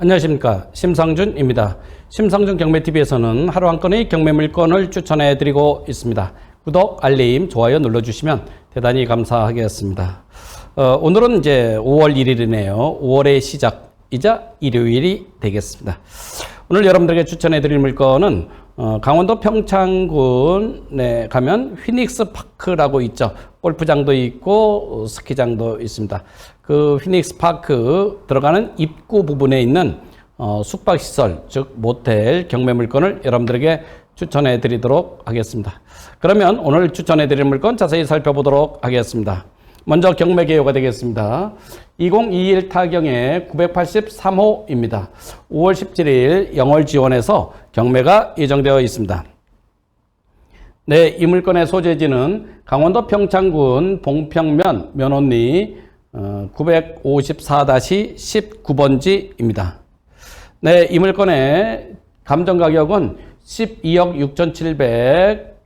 안녕하십니까 심상준입니다. 심상준 경매TV에서는 하루 한 건의 경매 물건을 추천해 드리고 있습니다. 구독, 알림, 좋아요 눌러주시면 대단히 감사하겠습니다. 어, 오늘은 이제 5월 1일이네요. 5월의 시작이자 일요일이 되겠습니다. 오늘 여러분들에게 추천해 드릴 물건은 어, 강원도 평창군에 가면 휘닉스 파크라고 있죠. 골프장도 있고 어, 스키장도 있습니다. 그 휘닉스 파크 들어가는 입구 부분에 있는 어, 숙박시설, 즉 모텔 경매 물건을 여러분들에게 추천해 드리도록 하겠습니다. 그러면 오늘 추천해 드릴 물건 자세히 살펴보도록 하겠습니다. 먼저 경매 개요가 되겠습니다. 2021 타경의 983호입니다. 5월 17일 영월 지원에서 경매가 예정되어 있습니다. 네, 이 물건의 소재지는 강원도 평창군 봉평면 면원리 어, 954-19번지입니다. 네, 이 물건의 감정 가격은 12억 6,700,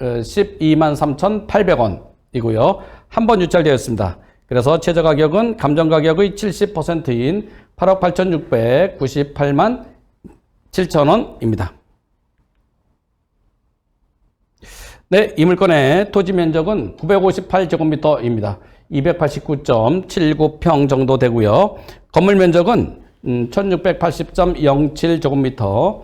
12만 3,800원이고요. 한 번 유찰되었습니다. 그래서 최저 가격은 감정 가격의 70%인 8억 8,698만 7천 원입니다. 네, 이 물건의 토지 면적은 958제곱미터입니다. 289.79평 정도 되고요. 건물 면적은 1680.07제곱미터,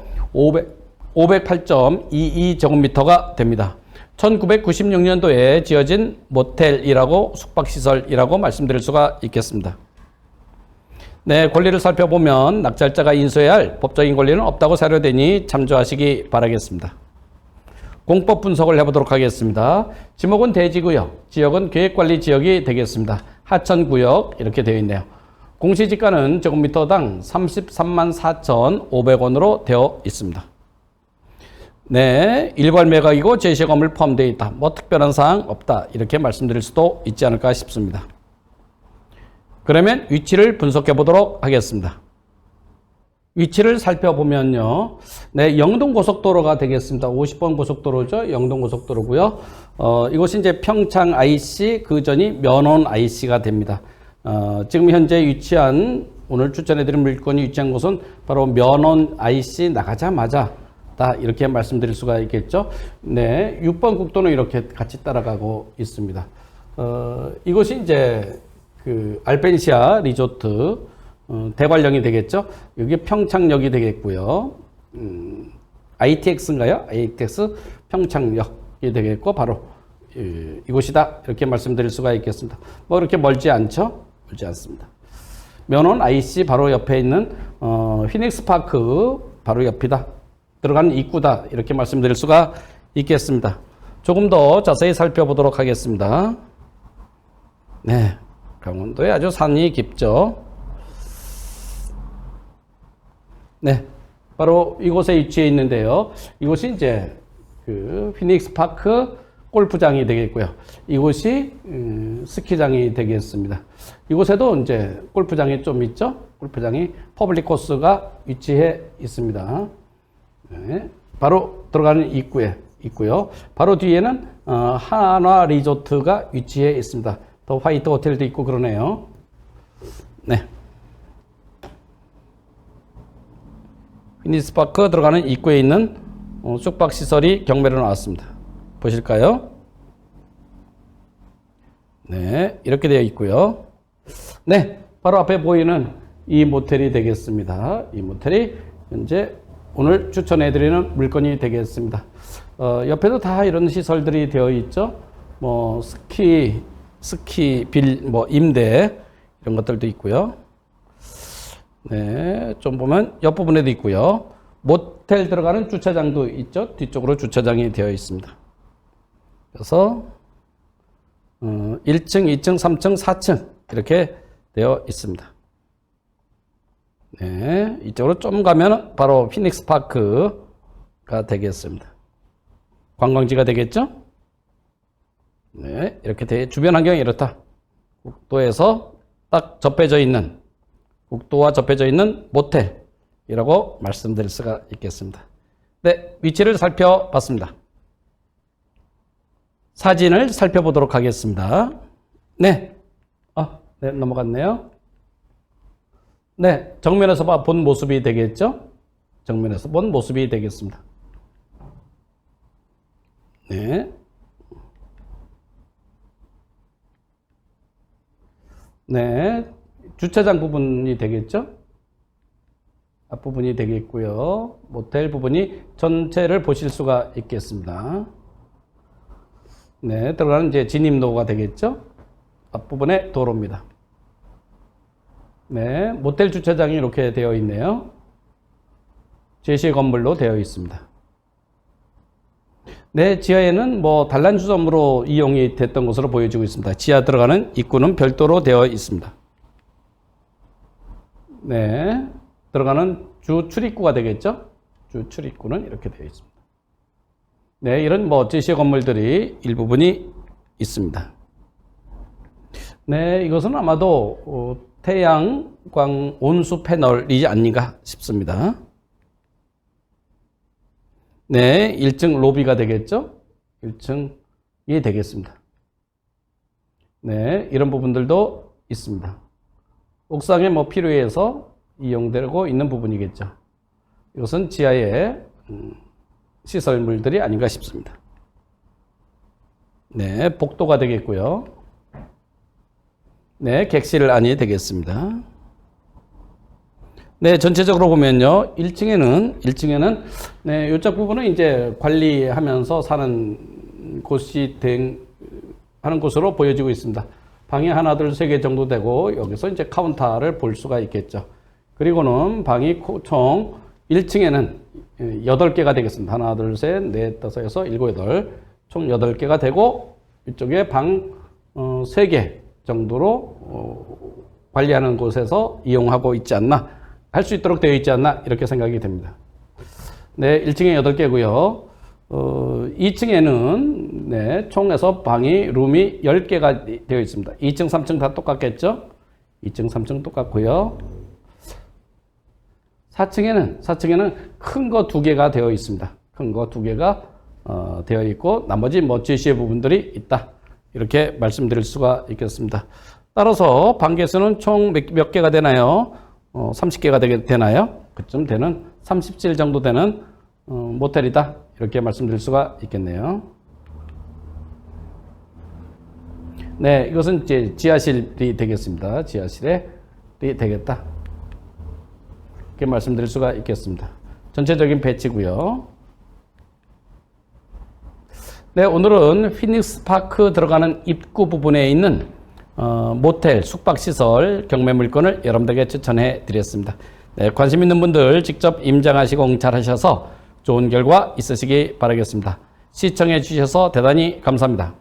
508.22제곱미터가 됩니다. 1996년도에 지어진 모텔이라고 숙박시설이라고 말씀드릴 수가 있겠습니다. 네, 권리를 살펴보면 낙찰자가 인수해야 할 법적인 권리는 없다고 사료되니 참조하시기 바라겠습니다. 공법 분석을 해보도록 하겠습니다. 지목은 대지구역, 지역은 계획관리 지역이 되겠습니다. 하천구역 이렇게 되어 있네요. 공시지가는 제곱미터당 33만 4,500원으로 되어 있습니다. 네, 일괄 매각이고 제시 건물 포함되어 있다. 뭐 특별한 사항 없다. 이렇게 말씀드릴 수도 있지 않을까 싶습니다. 그러면 위치를 분석해 보도록 하겠습니다. 위치를 살펴보면요. 네, 영동 고속도로가 되겠습니다. 50번 고속도로죠. 영동 고속도로고요. 어, 이곳이 이제 평창 IC 그 전이 면원 IC가 됩니다. 어, 지금 현재 위치한 오늘 추천해드린 물건이 위치한 곳은 바로 면원 IC 나가자마자 다 이렇게 말씀드릴 수가 있겠죠. 네, 6번 국도는 이렇게 같이 따라가고 있습니다. 어, 이곳이 이제 그 알펜시아 리조트 어, 대관령이 되겠죠. 여기 평창역이 되겠고요. 음, ITX인가요? ITX 평창역이 되겠고 바로 이, 이곳이다 이렇게 말씀드릴 수가 있겠습니다. 뭐 이렇게 멀지 않죠? 멀지 않습니다. 면원 IC 바로 옆에 있는 어, 휘닉스 파크 바로 옆이다. 들어가는 입구다 이렇게 말씀드릴 수가 있겠습니다. 조금 더 자세히 살펴보도록 하겠습니다. 네, 강원도에 아주 산이 깊죠. 네, 바로 이곳에 위치해 있는데요. 이곳이 이제 그 피닉스 파크 골프장이 되겠고요. 이곳이 음, 스키장이 되겠습니다. 이곳에도 이제 골프장이 좀 있죠. 골프장이 퍼블릭 코스가 위치해 있습니다. 네, 바로 들어가는 입구에 있고요. 바로 뒤에는 어, 한화 리조트가 위치해 있습니다. 더 화이트 호텔도 있고 그러네요. 네. 피니스파크 들어가는 입구에 있는 어, 숙박 시설이 경매로 나왔습니다. 보실까요? 네, 이렇게 되어 있고요. 네, 바로 앞에 보이는 이 모텔이 되겠습니다. 이 모텔이 현재 오늘 추천해드리는 물건이 되겠습니다. 어, 옆에도 다 이런 시설들이 되어 있죠. 뭐 스키, 스키 빌, 뭐 임대 이런 것들도 있고요. 네, 좀 보면 옆 부분에도 있고요. 모텔 들어가는 주차장도 있죠. 뒤쪽으로 주차장이 되어 있습니다. 그래서 어, 1층, 2층, 3층, 4층 이렇게 되어 있습니다. 네, 이쪽으로 좀 가면 바로 피닉스 파크가 되겠습니다. 관광지가 되겠죠? 네, 이렇게 돼, 주변 환경이 이렇다. 국도에서 딱 접해져 있는, 국도와 접해져 있는 모텔이라고 말씀드릴 수가 있겠습니다. 네, 위치를 살펴봤습니다. 사진을 살펴보도록 하겠습니다. 네, 아, 네, 넘어갔네요. 네, 정면에서 봐- 본 모습이 되겠죠? 정면에서 본 모습이 되겠습니다. 네. 네. 주차장 부분이 되겠죠? 앞부분이 되겠고요. 모텔 부분이 전체를 보실 수가 있겠습니다. 네, 들어가는 이제 진입로가 되겠죠? 앞부분에 도로입니다. 네, 모텔 주차장이 이렇게 되어 있네요. 제시 건물로 되어 있습니다. 네, 지하에는 뭐 단란 주점으로 이용이 됐던 것으로 보여지고 있습니다. 지하 들어가는 입구는 별도로 되어 있습니다. 네, 들어가는 주 출입구가 되겠죠? 주 출입구는 이렇게 되어 있습니다. 네, 이런 뭐 제시 건물들이 일부분이 있습니다. 네, 이것은 아마도 어, 태양광 온수 패널이지 아닌가 싶습니다. 네, 1층 로비가 되겠죠? 1층이 되겠습니다. 네, 이런 부분들도 있습니다. 옥상에 뭐 필요해서 이용되고 있는 부분이겠죠. 이것은 지하의 음, 시설물들이 아닌가 싶습니다. 네, 복도가 되겠고요. 네, 객실 안이 되겠습니다. 네, 전체적으로 보면요. 1층에는 1층에는 네, 요쪽 부분은 이제 관리하면서 사는 곳이 된 하는 곳으로 보여지고 있습니다. 방이 하나, 둘, 세 개 정도 되고 여기서 이제 카운터를 볼 수가 있겠죠. 그리고는 방이 코- 총 1층에는 8개가 되겠습니다. 하나, 둘, 셋, 넷, 다섯, 여섯, 일곱, 여덟. 총 8개가 되고 이쪽에 방 어, 3개 정도로 어, 관리하는 곳에서 이용하고 있지 않나 할 수 있도록 되어 있지 않나 이렇게 생각이 됩니다. 네, 1층에 8개고요. 어, 2층에는 네, 총에서 방이 룸이 10개가 되어 있습니다. 2층, 3층 다 똑같겠죠? 2층, 3층 똑같고요. 4층에는 4층에는 큰 거 두 개가 되어 있습니다. 큰 거 두 개가 어, 되어 있고 나머지 뭐 제시의 부분들이 있다. 이렇게 말씀드릴 수가 있겠습니다. 따라서 방 개수는 총 몇 개가 되나요? 어, 30개가 되게 되나요? 그쯤 되는 37 정도 되는 어, 모텔이다. 이렇게 말씀드릴 수가 있겠네요. 네, 이것은 이제 지하실이 되겠습니다. 지하실에 되겠다. 이렇게 말씀드릴 수가 있겠습니다. 전체적인 배치고요. 네, 오늘은 피닉스 파크 들어가는 입구 부분에 있는 어, 모텔, 숙박시설, 경매 물건을 여러분들에게 추천해 드렸습니다. 네, 관심 있는 분들 직접 임장하시고 응찰하셔서 좋은 결과 있으시기 바라겠습니다. 시청해 주셔서 대단히 감사합니다.